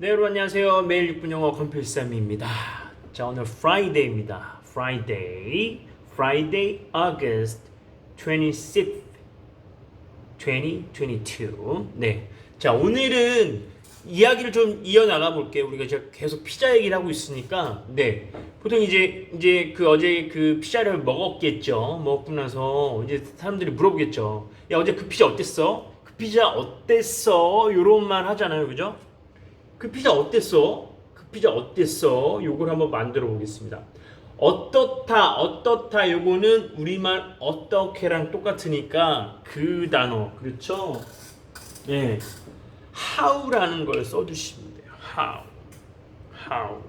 네 여러분 안녕하세요. 매일 6분 영어 컴필쌤입니다. 자 오늘 Friday입니다. Friday. Friday August 26th 2022 네 자 오늘은 이야기를 좀 이어나가 볼게요. 우리가 계속 피자 얘기를 하고 있으니까. 네. 보통 이제 이제 그 어제 그 피자를 먹었겠죠. 먹고 나서 이제 사람들이 물어보겠죠. 야 어제 그 피자 어땠어? 그 피자 어땠어? 요런 말 하잖아요. 그죠 그 피자 어땠어? 그 피자 어땠어? 요걸 한번 만들어 보겠습니다. 어떻다, 어떻다 요거는 우리말 어떻게랑 똑같으니까 그 단어, 그렇죠? 네. how라는 걸 써주시면 돼요. how. how.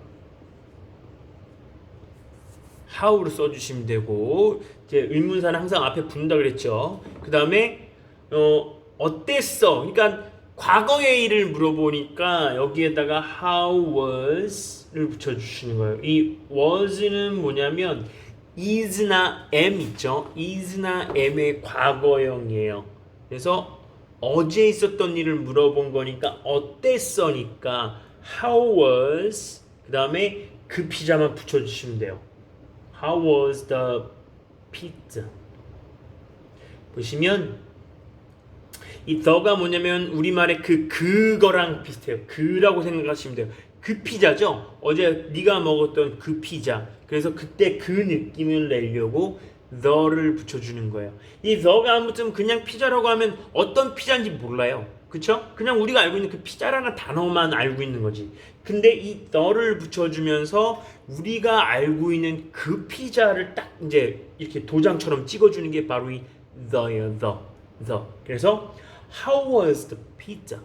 how를 써주시면 되고, 이제 의문사는 항상 앞에 붙는다 그랬죠. 그 다음에, 어, 어땠어? 그러니까 과거의 일을 물어보니까 여기에다가 how was를 붙여주시는 거예요. 이 was는 뭐냐면 is나 am 있죠. is나 am의 과거형이에요. 그래서 어제 있었던 일을 물어본 거니까 어땠어니까 how was 그 다음에 그 피자만 붙여주시면 돼요. How was the pizza? 보시면 이 the가 뭐냐면 우리말의 그 그거랑 비슷해요. 그라고 생각하시면 돼요. 그 피자죠. 어제 네가 먹었던 그 피자. 그래서 그때 그 느낌을 내려고 the를 붙여주는 거예요. 이 the가 아무튼 그냥 피자라고 하면 어떤 피자인지 몰라요. 그쵸? 그냥 우리가 알고 있는 그 피자라는 단어만 알고 있는 거지. 근데 이 the를 붙여주면서 우리가 알고 있는 그 피자를 딱 이제 이렇게 도장처럼 찍어주는 게 바로 이 the예요. the. The. 그래서 How was the pizza?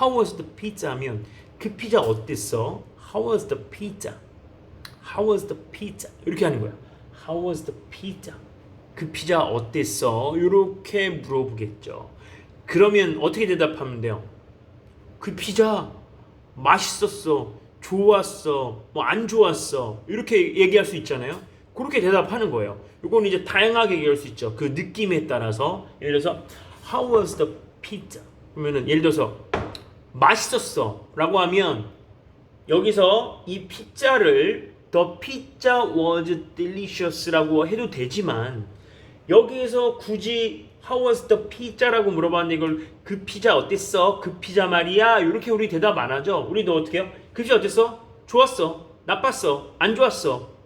How was the pizza 하면 그 피자 어땠어? How was the pizza? How was the pizza? 이렇게 하는 거야. How was the pizza? 그 피자 어땠어? 이렇게 물어보겠죠. 그러면 어떻게 대답하면 돼요? 그 피자 맛있었어, 좋았어, 뭐 안 좋았어 이렇게 얘기할 수 있잖아요. 그렇게 대답하는 거예요. 이건 이제 다양하게 얘기할 수 있죠. 그 느낌에 따라서 예를 들어서 How was the pizza? 그러면은 예를 들어서 맛있었어라고 하면 여기서 이 피자를 the pizza was delicious라고 해도 되지만 여기에서 굳이 how was the pizza라고 물어봤는데 이걸 그 피자 어땠어? 그 피자 말이야. 이렇게 우리 대답 안 하죠. 우리도 어떻게 해요? 그 피자 어땠어? 좋았어. 나빴어. 안 좋았어.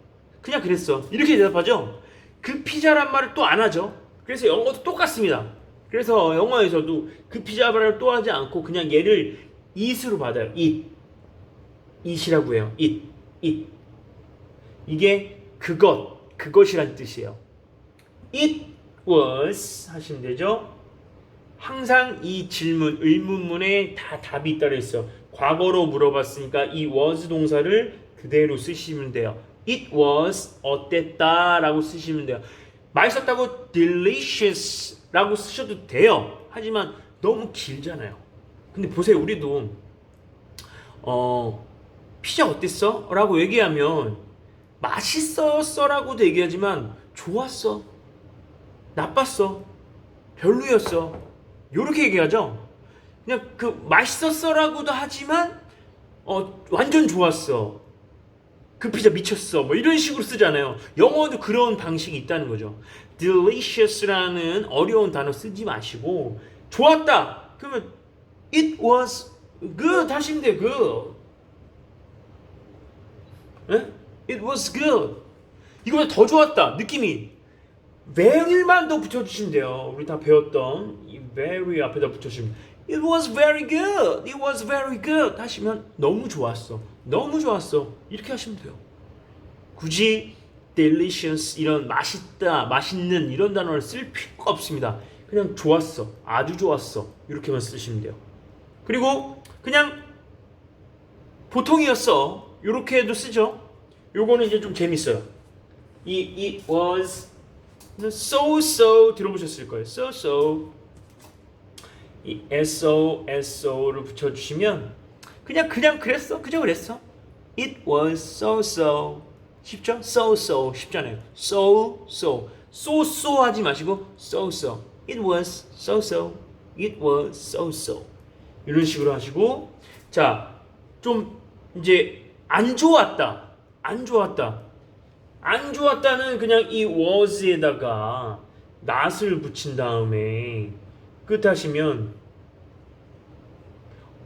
그냥 그랬어. 이렇게 대답하죠. 그 피자란 말을 또 안 하죠. 그래서 영어도 똑같습니다. 그래서 영어에서도 그 피자 말을 또 하지 않고 그냥 얘를 it으로 받아요. it. it이라고 해요. it. it. 이게 그것, 그것이란 뜻이에요. It was 하시면 되죠. 항상 이 질문, 의문문에 다 답이 있다고 했어요. 과거로 물어봤으니까 이 was 동사를 그대로 쓰시면 돼요. It was 어땠다 라고 쓰시면 돼요. 맛있었다고 delicious 라고 쓰셔도 돼요. 하지만 너무 길잖아요. 근데 보세요. 우리도 어 피자 어땠어? 라고 얘기하면 맛있었어 라고도 얘기하지만 좋았어. 나빴어. 별로였어. 요렇게 얘기하죠. 그냥 그 맛있었어 라고도 하지만 어 완전 좋았어. 그 피자 미쳤어. 뭐 이런 식으로 쓰잖아요. 영어도 그런 방식이 있다는 거죠. delicious라는 어려운 단어 쓰지 마시고 좋았다. 그러면 it was good 하시면 돼요. good. 예? it was good. 이거보다 더 좋았다. 느낌이 very만 더 붙여주시면 돼요. 우리 다 배웠던 이 very 앞에다 붙여주시면 It was very good. It was very good. 하시면 너무 좋았어. 너무 좋았어. 이렇게 하시면 돼요. 굳이 delicious 이런 맛있다, 맛있는 이런 단어를 쓸 필요가 없습니다. 그냥 좋았어. 아주 좋았어. 이렇게만 쓰시면 돼요. 그리고 그냥 보통이었어. 이렇게 해도 쓰죠. 요거는 이제 좀 재밌어요. 이 it was so so 들어보셨을 거예요. so so 이 so so를 붙여 주시면 그냥 그냥 그랬어? 그저 그랬어? It was so so. 쉽죠? So so. 쉽잖아요. So so. So so 하지 마시고 so so. It was so so. It was so so. 이런 식으로 하시고 자 좀 이제 안 좋았다. 안 좋았다. 안 좋았다는 그냥 이 was에다가 not을 붙인 다음에 끝 하시면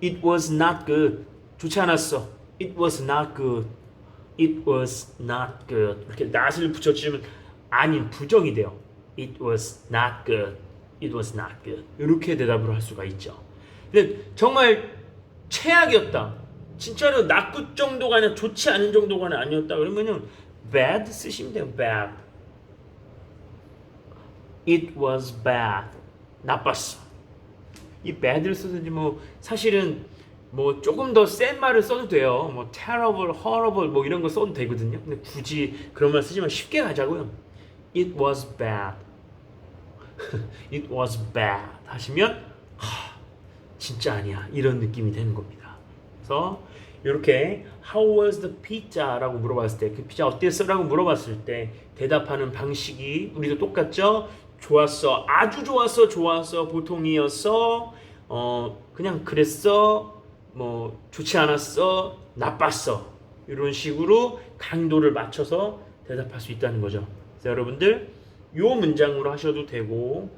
it was not good. 좋지 않았어. it was not good. it was not good. 이렇게 not을 붙여주면 아닌 부정이 돼요. it was not good. it was not good. 이렇게 대답을 할 수가 있죠. 근데 정말 최악이었다. 진짜로 나쁜 정도가 아니라 좋지 않은 정도가 아니었다. 그러면은 bad 쓰시면 돼요. bad. It was bad. 나빴어. 이 bad를 쓰든지 뭐 사실은 뭐 조금 더 센 말을 써도 돼요. 뭐 terrible, horrible 뭐 이런 거 써도 되거든요. 근데 굳이 그런 말 쓰지만 쉽게 가자고요. It was bad. It was bad 하시면 하, 진짜 아니야 이런 느낌이 되는 겁니다. 그래서 이렇게 How was the pizza?라고 물어봤을 때 그 피자 어땠어?라고 물어봤을 때 대답하는 방식이 우리도 똑같죠? 좋았어, 아주 좋았어, 좋았어, 보통이었어, 어 그냥 그랬어, 뭐 좋지 않았어, 나빴어. 이런 식으로 강도를 맞춰서 대답할 수 있다는 거죠. 그래서 여러분들 요 문장으로 하셔도 되고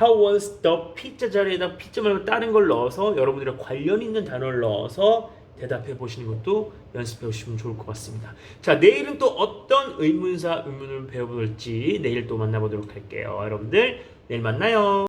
How was the pizza 자리에다 pizza 말고 다른 걸 넣어서 여러분들의 관련 있는 단어를 넣어서 대답해 보시는 것도 연습해 보시면 좋을 것 같습니다. 자, 내일은 또 어떤 의문사 의문을 배워볼지 내일 또 만나보도록 할게요. 여러분들 내일 만나요.